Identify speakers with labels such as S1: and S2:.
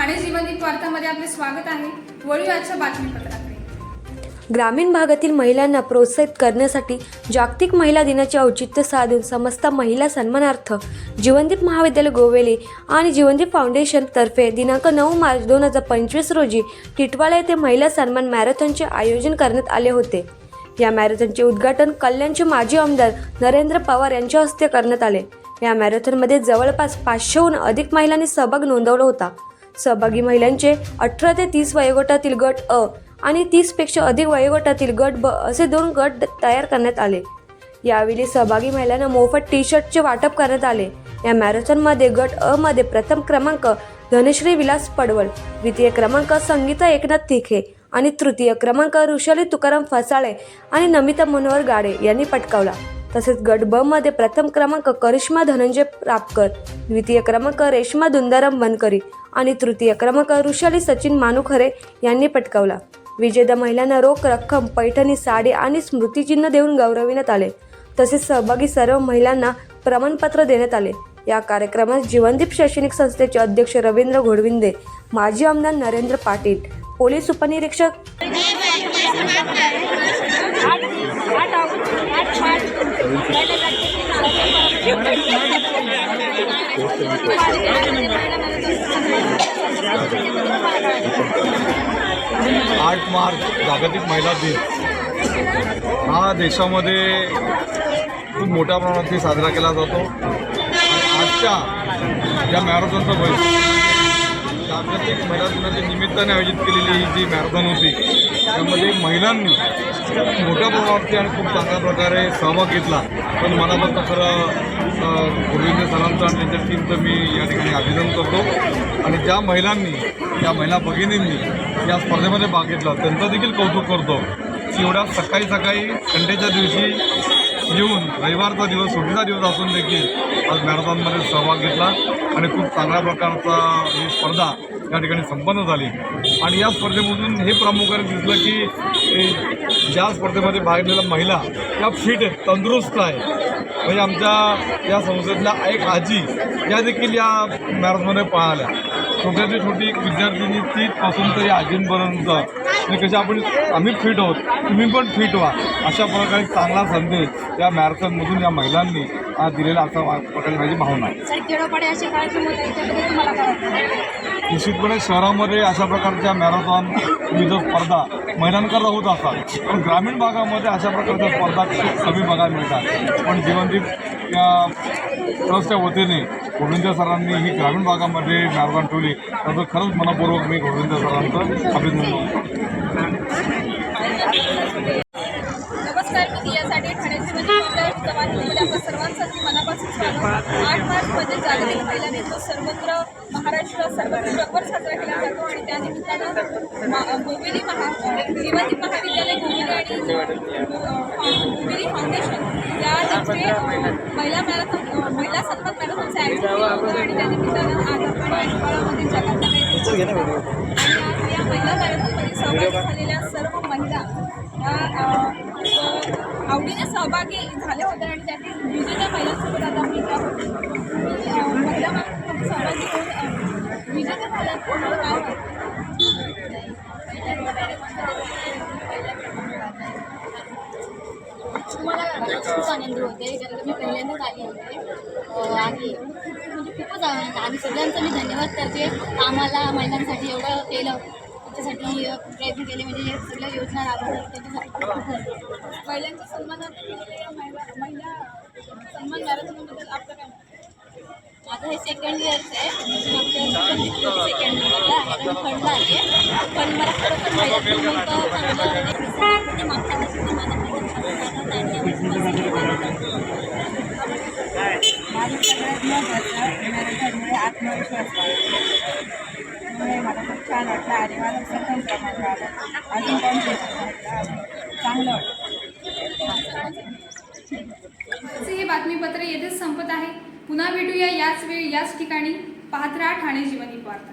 S1: मध्ये आपले स्वागत आहे. वळूया आजच्या बातमीपत्राकडे.
S2: ग्रामीण भागातील महिलांना प्रोत्साहित करण्यासाठी जागतिक महिला दिनाचे औचित्य साधून समस्त महिला सन्मानार्थ जीवनदीप महाविद्यालय गोवेली आणि जीवनदीप फाउंडेशन तर्फे दिनांक नऊ मार्च दोन हजार पंचवीस रोजी टिटवाळा येथे महिला सन्मान मॅरेथॉनचे आयोजन करण्यात आले होते. या मॅरेथॉनचे उद्घाटन कल्याणचे माजी आमदार नरेंद्र पवार यांच्या हस्ते करण्यात आले. या मॅरेथॉनमध्ये जवळपास पाचशेहून अधिक महिलांनी सहभाग नोंदवला होता. सहभागी महिलांचे अठरा ते तीस वयोगटातील गट अ आणि तीसपेक्षा अधिक वयोगटातील गट ब असे दोन गट तयार करण्यात आले. यावेळी सहभागी महिलांना मोफत टी शर्टचे वाटप करण्यात आले. या मॅरेथॉनमध्ये गट अ मध्ये प्रथम क्रमांक धनश्री विलास पडवळ द्वितीय क्रमांक संगीता एकनाथ तिखे आणि तृतीय क्रमांक ऋषाली तुकाराम फसाळे आणि नमिता मनोहर गाडे यांनी पटकावला. तसेच गट ब मध्ये प्रथम क्रमांक करिश्मा धनंजय रापकर द्वितीय क्रमांक रेश्मा दुंदाराम बनकरी आणि तृतीय क्रमांक ऋषाली सचिन मानुखरे यांनी पटकावला. विजेत्या महिलांना रोख रक्कम पैठणी साडी आणि स्मृतिचिन्ह देऊन गौरविण्यात आले. तसेच सहभागी सर्व महिलांना प्रमाणपत्र देण्यात आले. या कार्यक्रमात जीवनदीप शैक्षणिक संस्थेचे अध्यक्ष रवींद्र घोडविंदे माजी आमदार नरेंद्र पाटील पोलीस उपनिरीक्षक
S3: आठ मार्च जागतिक महिला दिन. हा देशामध्ये खूप मोठ्या प्रमाणात साजरा केला जातो. आजच्या या मॅरेथॉनचा वय जागतिक महिला दिनाच्या निमित्ताने आयोजित केलेली ही जी मॅरेथॉन होती त्यामध्ये महिलांनी खूप मोठ्या प्रमाणावरती आणि खूप चांगल्या प्रकारे सहभाग घेतला. पण मला पण खरं गोविंद सरांचं आणि त्यांच्या टीमचं मी या ठिकाणी अभिनंदन करतो. आणि ज्या महिलांनी त्या महिला भगिनींनी या स्पर्धेमध्ये भाग घेतला. त्यांचं देखील कौतुक करतो की एवढ्या सकाळी सकाळी संडेच्या दिवशी येऊन रविवारचा दिवस सुट्टीचा दिवस असून देखील आज मॅरेथॉनमध्ये सहभाग घेतला आणि खूप चांगल्या प्रकारचा ही स्पर्धा या ठिकाणी संपन्न झाली. आणि या स्पर्धेमधून हे प्रामुख्याने दिसलं की ज्या स्पर्धेमध्ये भाग घेतलेल्या महिला त्या फिट आहेत तंदुरुस्त आहे म्हणजे आमच्या या संस्थेतल्या एक आजी या देखील या मॅरेथॉनमध्ये पळाल्या. छोट्याची छोटी विद्यार्थिनी तीपासून तरी आजींपर्यंत म्हणजे कशी आपण आम्ही फिट आहोत. तुम्ही पण फिट व्हा. अशा प्रकारे चांगला संदेश या मॅरेथॉनमधून या महिलांनी आज दिलेला असा प्रकारे माझी भावना आहे. निश्चितपणे शहरामध्ये अशा प्रकारच्या मॅरेथॉन विविध स्पर्धा महिलांकरता होत असतात पण ग्रामीण भागामध्ये अशा प्रकारच्या स्पर्धा खूप कमी बघायला मिळतात. पण जीवनदीप या ट्रस्टच्या वतीने गोविंद सरांनी ही ग्रामीण भागामध्ये मॅरेथॉन ठेवली. त्याचं खरंच मनपूर्वक मी गोविंद सरांचं अभिनंदन करतो.
S1: नमस्कार मी दियासाठी ठाण्याचे म्हणजे समाजमध्ये मनापासून स्वागत. आठ मार्चमध्ये जागतिक महिला दिन सर्वत्र महाराष्ट्र सर्वत्र जगभर साजरा केला जातो आणि त्या निमित्तानं गोविली महा जीवनदीप महाविद्यालय गोविली आणि गोविली फाउंडेशन यातर्फे महिला मॅरेथॉन केलं होतं आणि त्या निमित्तानं आज आपण मॅरेथॉनमध्ये जगातला आणि आज या महिला सहभागी झालेल्या सर्व महिला आवडीने सहभागी झाल्या होत्या आणि त्यातील विजेत्या महिलांसोबत आता मी त्या अ, महिला मॅरेथॉनमध्ये सहभागी होऊन अ, विजेत्या झाल्या तुम्हाला काय वाटतं?
S4: मला खूप आनंद होते कारण का मी पहिल्यांदाच आली होते. आणि म्हणजे खूपच आनंद. आणि सगळ्यांचा मी धन्यवाद करते. आम्हाला महिलांसाठी एवढं केलं. त्याच्यासाठी प्रयत्न केले. म्हणजे सगळ्या योजना राबवतात त्याच्यासाठी.
S1: महिलांच्या सन्मानार्थ केलेल्या या महिला महिला सन्मान मॅरेथॉनबद्दल आपलं काय?
S4: माझं हे सेकंड इयरचं आहे. मागच्या सेकंड इयरला आहे. थर्डला आहे. पण मला खरोखर महिलांचं मोठं चांगलं म्हणजे म्हणजे मागच्या वर्षी
S5: माझं छान वाटलं. आणि मला सखन प्रमाण आला अजून पण चांगलं वाटलं.
S1: हे बातमीपत्र येथेच संपत आहे. पुन्हा भेटूया याच वेळी याच ठिकाणी. पाहत राहा ठाणे जीवनी वार्ता.